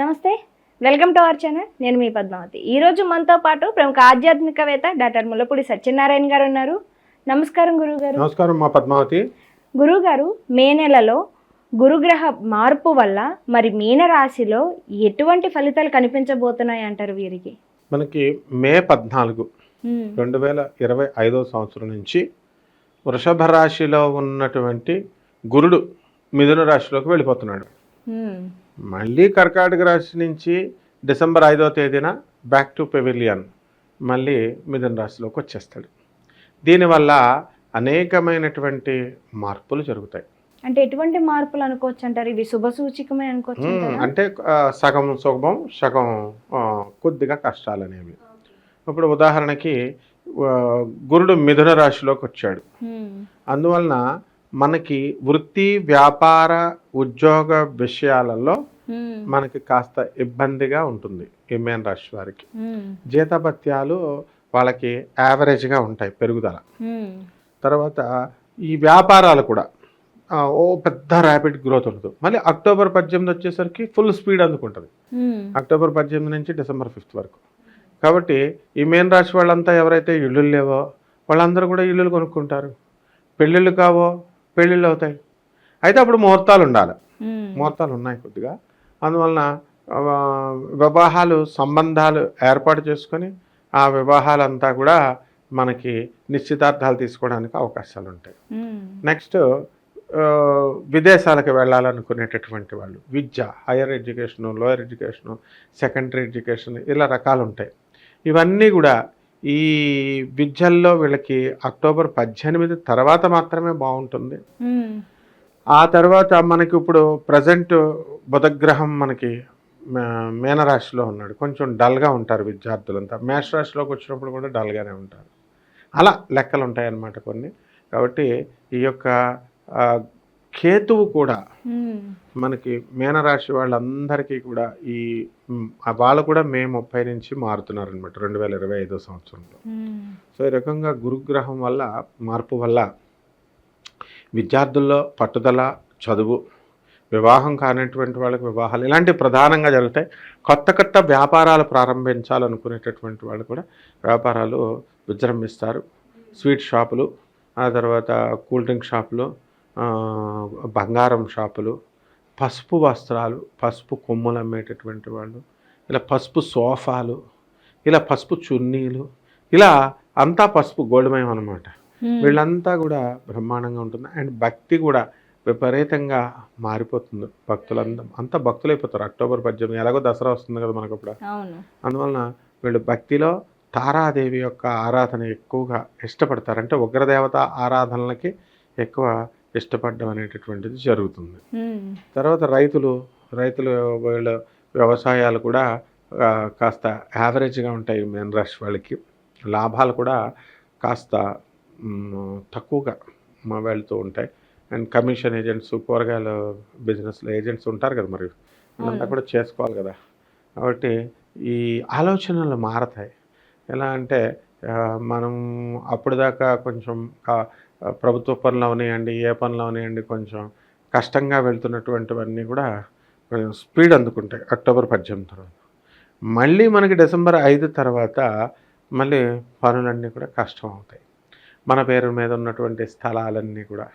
నమస్తే. Welcome to our channel నేను మీ పద్మావతి. ఈరోజు మనతో పాటు ప్రముఖ ఆధ్యాత్మికవేత్త డాక్టర్ ముల్లపూడి సత్యనారాయణ గారు ఉన్నారు. నమస్కారం గురుగారు నమస్కారం మా పద్మావతి. గురుగారు మే నెలలో గురుగ్రహ మార్పు వల్ల మరి మీన రాశిలో ఎటువంటి ఫలితాలు కనిపించబోతున్నాయి అంటారు వీరికి? మనకి మే పద్నాలుగు రెండు వేల ఇరవై ఐదో సంవత్సరం నుంచి వృషభ రాశిలో ఉన్నటువంటి గురుడు మిథున రాశిలోకి వెళ్ళిపోతున్నాడు. మళ్ళీ కర్కాటక రాశి నుంచి డిసెంబర్ ఐదో తేదీన బ్యాక్ టు పెవిలియన్ మళ్ళీ మిథున రాశిలోకి వచ్చేస్తాడు. దీనివల్ల అనేకమైనటువంటి మార్పులు జరుగుతాయి. అంటే ఎటువంటి మార్పులు అనుకోవచ్చు అంటారు ఇవి శుభ సూచికమే అనుకోవచ్చు? అంటే సగం సుఖం సగం కొద్దిగా కష్టాలు అనేవి ఇప్పుడు ఉదాహరణకి గురుడు మిథున రాశిలోకి వచ్చాడు. అందువలన మనకి వృత్తి వ్యాపార ఉద్యోగ విషయాలలో మనకి కాస్త ఇబ్బందిగా ఉంటుంది ఈ మేన రాశి వారికి. జీతభత్యాలు వాళ్ళకి యావరేజ్గా ఉంటాయి పెరుగుదల. తర్వాత ఈ వ్యాపారాలు కూడా ఓ పెద్ద ర్యాపిడ్ గ్రోత్ ఉంటుంది మళ్ళీ అక్టోబర్ పద్దెనిమిది వచ్చేసరికి ఫుల్ స్పీడ్ అందుకుంటుంది. అక్టోబర్ పద్దెనిమిది నుంచి డిసెంబర్ ఫిఫ్త్ వరకు. కాబట్టి ఈ మేన్ రాశి వాళ్ళంతా ఎవరైతే ఇళ్ళు లేవో వాళ్ళందరూ కూడా ఇల్లులు కొనుక్కుంటారు. పెళ్ళిళ్ళు కావో పెళ్ళిళ్ళు అవుతాయి. అయితే అప్పుడు ముహూర్తాలు ఉండాలి. ముహూర్తాలు ఉన్నాయి కొద్దిగా. అందువలన వివాహాలు సంబంధాలు ఏర్పాటు చేసుకొని ఆ వివాహాలంతా కూడా మనకి నిశ్చితార్థాలు తీసుకోవడానికి అవకాశాలు ఉంటాయి. నెక్స్ట్ విదేశాలకు వెళ్ళాలనుకునేటటువంటి వాళ్ళు విద్య higher education lower education secondary education ఇలా రకాలు ఉంటాయి. ఇవన్నీ కూడా ఈ విద్యల్లో వీళ్ళకి అక్టోబర్ పద్దెనిమిది తర్వాత మాత్రమే బాగుంటుంది. ఆ తర్వాత మనకి ఇప్పుడు ప్రజెంట్ బుధగ్రహం మనకి మేనరాశిలో ఉన్నాడు. కొంచెం డల్గా ఉంటారు విద్యార్థులంతా. మేష రాశిలోకి వచ్చినప్పుడు కూడా డల్గానే ఉంటారు. అలా లెక్కలు ఉంటాయన్నమాట కొన్ని. కాబట్టి ఈ యొక్క కేతువు కూడా మనకి మేనరాశి వాళ్ళందరికీ కూడా ఈ వాళ్ళు కూడా మే ముప్పై నుంచి మారుతున్నారు అనమాట రెండు వేల ఇరవై ఐదో సంవత్సరంలో. సో ఈ రకంగా గురుగ్రహం వల్ల మార్పు వల్ల విద్యార్థుల్లో పట్టుదల చదువు వివాహం కానటువంటి వాళ్ళకి వివాహాలు ఇలాంటివి ప్రధానంగా జరుగుతాయి. కొత్త కొత్త వ్యాపారాలు ప్రారంభించాలనుకునేటటువంటి వాళ్ళు కూడా వ్యాపారాలు విజృంభిస్తారు. స్వీట్ షాపులు ఆ తర్వాత కూల్ డ్రింక్ షాపులు బంగారం షాపులు పసుపు వస్త్రాలు పసుపు కొమ్ములు అమ్మేటటువంటి వాళ్ళు ఇలా పసుపు సోఫాలు ఇలా పసుపు చున్నీలు ఇలా అంతా పసుపు గోల్డ్మయం అనమాట వీళ్ళంతా కూడా బ్రహ్మాండంగా ఉంటుంది అండ్ భక్తి కూడా విపరీతంగా మారిపోతుంది. భక్తులంతా అంతా భక్తులైపోతారు. అక్టోబర్ పద్దెనిమిది ఎలాగో దసరా వస్తుంది కదా మనకు అప్పుడు. అందువలన వీళ్ళు భక్తిలో తారాదేవి యొక్క ఆరాధన ఎక్కువగా ఇష్టపడతారు. అంటే ఉగ్రదేవత ఆరాధనలకి ఎక్కువ ఇష్టపడడం అనేటటువంటిది జరుగుతుంది. తర్వాత రైతులు రైతులు వీళ్ళ వ్యవసాయాలు కూడా కాస్త యావరేజ్గా ఉంటాయి మెయిన్ రాశి వాళ్ళకి. లాభాలు కూడా కాస్త తక్కువగా మ- వెళ్తూ ఉంటాయి. అండ్ కమిషన్ ఏజెంట్స్ కూరగాయల బిజినెస్లో ఏజెంట్స్ ఉంటారు కదా మరి. అంతా కూడా చేసుకోవాలి కదా. కాబట్టి ఈ ఆలోచనలు మారతాయి. ఎలా అంటే మనం అప్పుడు దాకా కొంచెం ప్రభుత్వ పనులు అవనివ్వండి ఏ పనులు అవనివ్వండి కొంచెం కష్టంగా వెళ్తున్నటువంటివన్నీ కూడా కొంచెం స్పీడ్ అందుకుంటాయి అక్టోబర్ పద్దెనిమిది తర్వాత. మళ్ళీ మనకి డిసెంబర్ ఐదు తర్వాత మళ్ళీ పనులన్నీ కూడా కష్టం అవుతాయి. మన పేరు మీద ఉన్నటువంటి స్థలాలన్నీ కూడా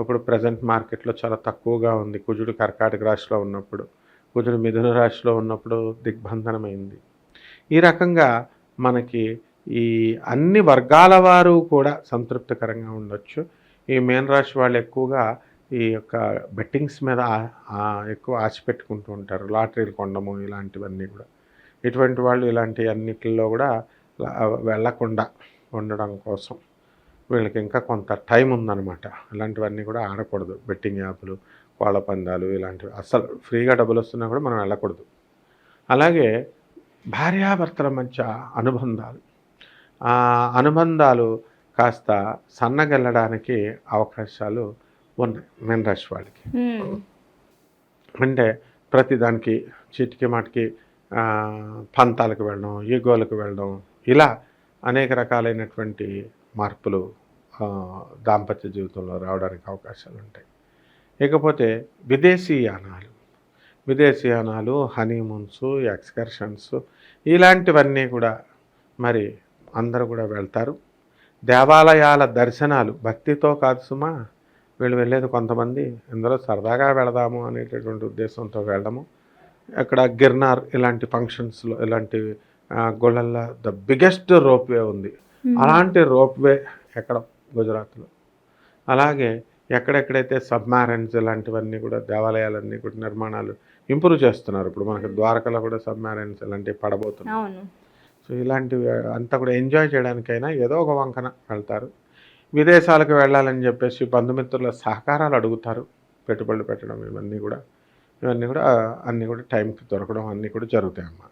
ఇప్పుడు ప్రజెంట్ మార్కెట్లో చాలా తక్కువగా ఉంది. కుజుడు కర్కాటక రాశిలో ఉన్నప్పుడు కుజుడు మిథున రాశిలో ఉన్నప్పుడు దిగ్బంధనమైంది. ఈ రకంగా మనకి ఈ అన్ని వర్గాల వారు కూడా సంతృప్తికరంగా ఉండొచ్చు. ఈ మేన్ రాశి వాళ్ళు ఎక్కువగా ఈ యొక్క బెట్టింగ్స్ మీద ఎక్కువ ఆశ పెట్టుకుంటూ ఉంటారు. లాటరీలు కొనడము ఇలాంటివన్నీ కూడా. ఇటువంటి వాళ్ళు ఇలాంటి అన్నిటిలో కూడా వెళ్ళకుండా ఉండడం కోసం వీళ్ళకి ఇంకా కొంత టైం ఉందన్నమాట. ఇలాంటివన్నీ కూడా ఆడకూడదు. బెట్టింగ్ యాప్లు కోళ్ళ పందాలు ఇలాంటివి అసలు ఫ్రీగా డబ్బులు వస్తున్నా కూడా మనం వెళ్ళకూడదు. అలాగే భార్యాభర్తల మధ్య అనుబంధాలు. అనుబంధాలు కాస్త సన్నగెల్లడానికి అవకాశాలు ఉన్నాయి మెన్ రాశి వాళ్ళకి. అంటే ప్రతిదానికి చీటికి మాటికి పంతాలకు వెళ్ళడం ఈగోలకు వెళ్ళడం ఇలా అనేక రకాలైనటువంటి మార్పులు దాంపత్య జీవితంలో రావడానికి అవకాశాలు ఉంటాయి. ఇకపోతే విదేశీ యానాలు విదేశీయానాలు హనీమూన్స్ ఎక్స్కర్షన్స్ ఇలాంటివన్నీ కూడా మరి అందరూ కూడా వెళ్తారు. దేవాలయాల దర్శనాలు భక్తితో కాదు సుమా వీళ్ళు వెళ్ళేది కొంతమంది ఇందులో సరదాగా వెళదాము అనేటటువంటి ఉద్దేశంతో వెళ్ళడము. అక్కడ గిర్నార్ ఇలాంటి ఫంక్షన్స్లో ఇలాంటి గుళ్ళల్లో ద బిగ్గెస్ట్ రోప్వే ఉంది. అలాంటి రోప్వే ఎక్కడ? గుజరాత్లో. అలాగే ఎక్కడెక్కడైతే సబ్మారైన్స్ ఇలాంటివన్నీ కూడా దేవాలయాలన్నీ కూడా నిర్మాణాలు ఇంప్రూవ్ చేస్తున్నారు. ఇప్పుడు మనకి ద్వారకలో కూడా సబ్మారైన్స్ ఇలాంటివి పడబోతున్నాయి. సో ఇలాంటివి అంతా కూడా ఎంజాయ్ చేయడానికైనా ఏదో ఒక వంకన వెళ్తారు. విదేశాలకు వెళ్ళాలని చెప్పేసి బంధుమిత్రుల సహకారాలు అడుగుతారు. పెట్టుబడులు పెట్టడం ఇవన్నీ కూడా. ఇవన్నీ కూడా అన్నీ కూడా టైంకి దొరకడం అన్నీ కూడా జరుగుతాయి అమ్మా.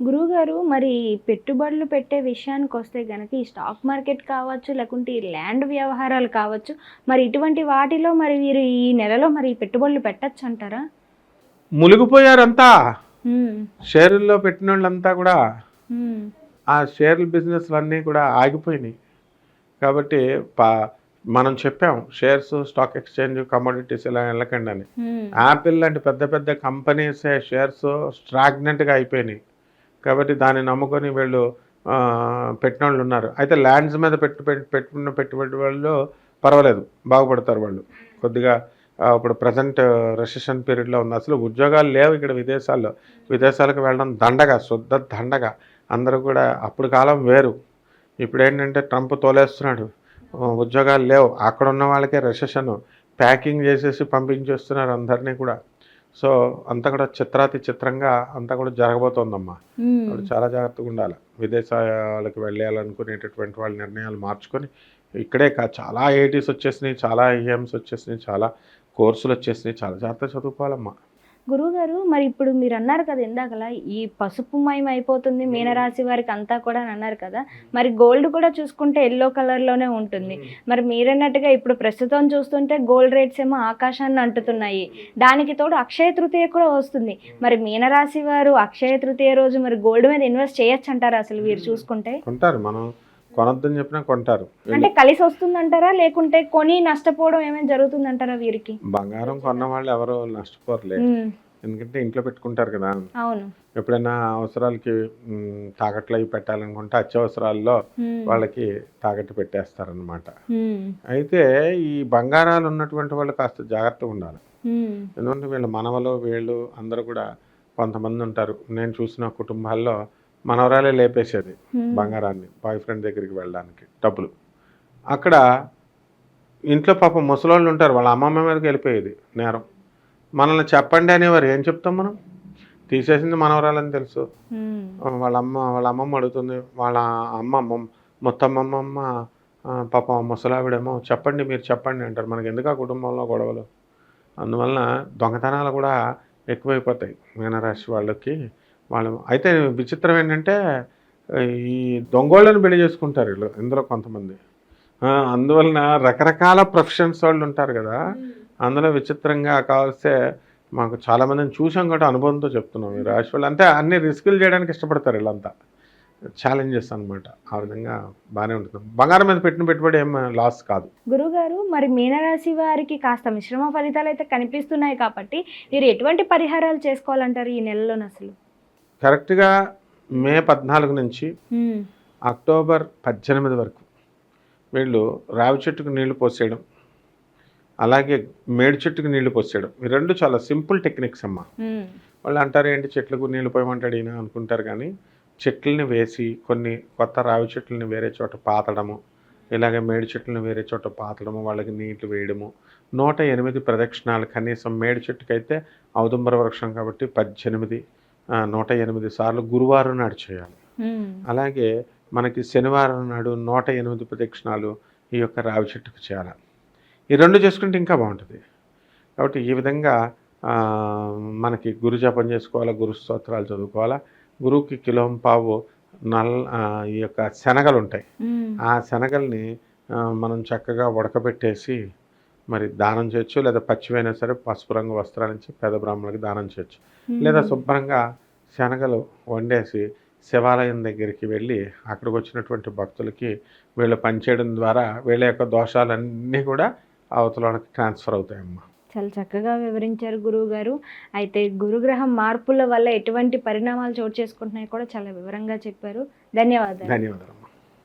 గురువుగారు మరి పెట్టుబడులు పెట్టే విషయానికి వస్తే గనక ఈ స్టాక్ మార్కెట్ కావచ్చు లేకుంటే ఈ ల్యాండ్ వ్యవహారాలు కావచ్చు మరి ఇటువంటి వాటిలో మరి వీరు ఈ నెలలో మరి పెట్టుబడులు పెట్టచ్చు అంటారా మునిగిపోయారంతా షేర్లలో పెట్టిన వాళ్ళంతా కూడా ఆ షేర్ల బిజినెస్లు అన్నీ కూడా ఆగిపోయినాయి. కాబట్టి పా మనం చెప్పాం షేర్స్ స్టాక్ ఎక్స్చేంజ్ కమోడిటీస్ ఇలా వెళ్ళకండి అని యాపిల్ లాంటి పెద్ద పెద్ద కంపెనీస్ షేర్స్ స్ట్రాగ్నెంట్గా అయిపోయినాయి. కాబట్టి దాన్ని నమ్ముకొని వీళ్ళు పెట్టిన వాళ్ళు ఉన్నారు. అయితే ల్యాండ్స్ మీద పెట్టు పెట్టు- పెట్టుకున్న పెట్టుబడి వాళ్ళు పర్వాలేదు బాగుపడతారు వాళ్ళు. కొద్దిగా ఇప్పుడు ప్రజెంట్ రెసెషన్ పీరియడ్లో ఉంది. అసలు ఉద్యోగాలు లేవు ఇక్కడ విదేశాల్లో. విదేశాలకు వెళ్ళడం దండగా శుద్ధ దండగా. అందరూ కూడా అప్పుడు కాలం వేరు. ఇప్పుడు ఏంటంటే ట్రంప్ తోలేస్తున్నాడు. ఉద్యోగాలు లేవు. అక్కడ ఉన్న వాళ్ళకే రెసెషన్ ప్యాకింగ్ చేసేసి పంపించేస్తున్నారు అందరినీ కూడా. సో అంతా కూడా చిత్రాతి చిత్రంగా అంతా కూడా జరగబోతోందమ్మా. కాబట్టి చాలా జాగ్రత్తగా ఉండాలి. విదేశాలకు వెళ్ళాలనుకునేటటువంటి వాళ్ళ నిర్ణయాలు మార్చుకొని ఇక్కడే కా చాలా ఐఐటీస్ వచ్చేసినాయి చాలా ఐఎమ్స్ వచ్చేసినాయి చాలా కోర్సులు వచ్చేసినాయి. చాలా జాగ్రత్త చదువుకోవాలమ్మా. గురువుగారు మరి ఇప్పుడు మీరు అన్నారు కదా ఇందాకలా ఈ పసుపుమయం అయిపోతుంది మీనరాశి వారికి అంతా కూడా అని అన్నారు కదా. మరి గోల్డ్ కూడా చూసుకుంటే ఎల్లో కలర్లోనే ఉంటుంది. మరి మీరన్నట్టుగా ఇప్పుడు ప్రస్తుతం చూస్తుంటే గోల్డ్ రేట్స్ ఏమో ఆకాశాన్ని అంటుతున్నాయి. దానికి తోడు అక్షయ తృతీయ కూడా వస్తుంది. మరి మీనరాశి వారు అక్షయ తృతీయ రోజు మరి గోల్డ్ మీద ఇన్వెస్ట్ చేయొచ్చు అంటారా అసలు వీరు చూసుకుంటే? కొంటారు. మనం కొనొద్దని చెప్పినా కొంటారు. అంటే కలిసి వస్తుందంటారా? లేకుంటే కొని నష్టపోవడం ఏమైనా జరుగుతుందంటారా వీరికి? బంగారం కొన్న వాళ్ళు ఎవరు నష్టపోరులే. ఎందుకంటే ఇంట్లో పెట్టుకుంటారు కదా. అవును. ఎప్పుడైనా అవసరాలకి తాకట్లు అవి పెట్టాలనుకుంటే అత్యవసరాల్లో వాళ్ళకి తాకట్టు పెట్టేస్తారనమాట అయితే ఈ బంగారాలు ఉన్నటువంటి వాళ్ళు కాస్త జాగ్రత్తగా ఉండాలి. ఎందుకంటే వీళ్ళ మనవలు వీళ్ళు అందరూ కూడా కొంతమంది ఉంటారు. నేను చూసిన కుటుంబాల్లో మనవరాలే లేపేసేది. బంగారాన్ని బాయ్ ఫ్రెండ్ దగ్గరికి వెళ్ళడానికి డబ్బులు. అక్కడ ఇంట్లో పాపం ముసలోళ్ళు ఉంటారు వాళ్ళ అమ్మమ్మ మీదకి వెళ్ళిపోయేది నేరం. మనల్ని చెప్పండి అనేవారు. ఏం చెప్తాం మనం? తీసేసింది మనవరాలని తెలుసు. వాళ్ళ అమ్మ వాళ్ళ అమ్మమ్మ అడుగుతుంది వాళ్ళ అమ్మమ్మ మొత్తమ్మమ్మ పాపం ముసలావిడేమో చెప్పండి మీరు చెప్పండి అంటారు. మనకి ఎందుకు ఆ కుటుంబంలో గొడవలు? అందువలన దొంగతనాలు కూడా ఎక్కువైపోతాయి. మీనరాశి వాళ్ళకి వాళ్ళు అయితే విచిత్రం ఏంటంటే ఈ దొంగోళ్ళని పెళ్ళి చేసుకుంటారు వీళ్ళు ఇందులో కొంతమంది. అందువలన రకరకాల ప్రొఫెషన్స్ వాళ్ళు ఉంటారు కదా. అందులో విచిత్రంగా కావలిస్తే మాకు చాలా మందిని చూసాం కూడా అనుభవంతో చెప్తున్నాం ఈ రాశి వాళ్ళు. అంటే అన్ని రిస్కులు చేయడానికి ఇష్టపడతారు వీళ్ళంతా. ఛాలెంజెస్ అన్నమాట. ఆ విధంగా బాగానే ఉంటుంది. బంగారం మీద పెట్టిన పెట్టుబడి ఏం లాస్ కాదు. గురుగారు మరి మీనరాశి వారికి కాస్త మిశ్రమ ఫలితాలు అయితే కనిపిస్తున్నాయి కాబట్టి మీరు ఎటువంటి పరిహారాలు చేసుకోవాలంటారు ఈ నెలలో అసలు కరెక్ట్గా మే పద్నాలుగు నుంచి అక్టోబర్ పద్దెనిమిది వరకు వీళ్ళు రావి చెట్టుకు నీళ్ళు పోసేయడం అలాగే మేడి చెట్టుకు నీళ్ళు పోసేయడం ఈ రెండు చాలా సింపుల్ టెక్నిక్స్ అమ్మా. వాళ్ళు అంటారు ఏంటి చెట్లకు నీళ్ళు పోయమంటాడు ఈయన అనుకుంటారు కానీ చెట్లని వేసి కొన్ని కొత్త రావి చెట్లని వేరే చోట పాతడము ఇలాగే మేడి చెట్లను వేరే చోట పాతడము వాళ్ళకి నీళ్ళు వేయడము నూట ఎనిమిది ప్రదక్షిణాలు కనీసం మేడి చెట్టుకైతే ఔదుంబర వృక్షం కాబట్టి పద్దెనిమిది నూట ఎనిమిది సార్లు గురువారం నాడు చేయాలి. అలాగే మనకి శనివారం నాడు నూట ఎనిమిది ప్రదక్షిణాలు ఈ యొక్క రావి చెట్టుకు చేయాలి. ఈ రెండు చేసుకుంటే ఇంకా బాగుంటుంది. కాబట్టి ఈ విధంగా మనకి గురు జపం చేసుకోవాలా గురు స్తోత్రాలు చదువుకోవాలా. గురువుకి కిలోం పావు నల్ ఈ యొక్క శనగలు ఉంటాయి. ఆ శనగల్ని మనం చక్కగా ఉడకబెట్టేసి మరి దానం చేయొచ్చు లేదా పచ్చివైనా సరే పసుపు రంగు వస్త్రాల నుంచి పేద బ్రాహ్మణులకి దానం చేయొచ్చు. లేదా శుభ్రంగా శనగలు వండేసి శివాలయం దగ్గరికి వెళ్ళి అక్కడికి వచ్చినటువంటి భక్తులకి వీళ్ళు పనిచేయడం ద్వారా వీళ్ళ యొక్క దోషాలన్నీ కూడా అవతలకి ట్రాన్స్ఫర్ అవుతాయమ్మా. చాలా చక్కగా వివరించారు గురువు గారు అయితే గురుగ్రహం మార్పుల వల్ల ఎటువంటి పరిణామాలు చోటు చేసుకుంటున్నాయో కూడా చాలా వివరంగా చెప్పారు. ధన్యవాదాలు. ధన్యవాదాలు.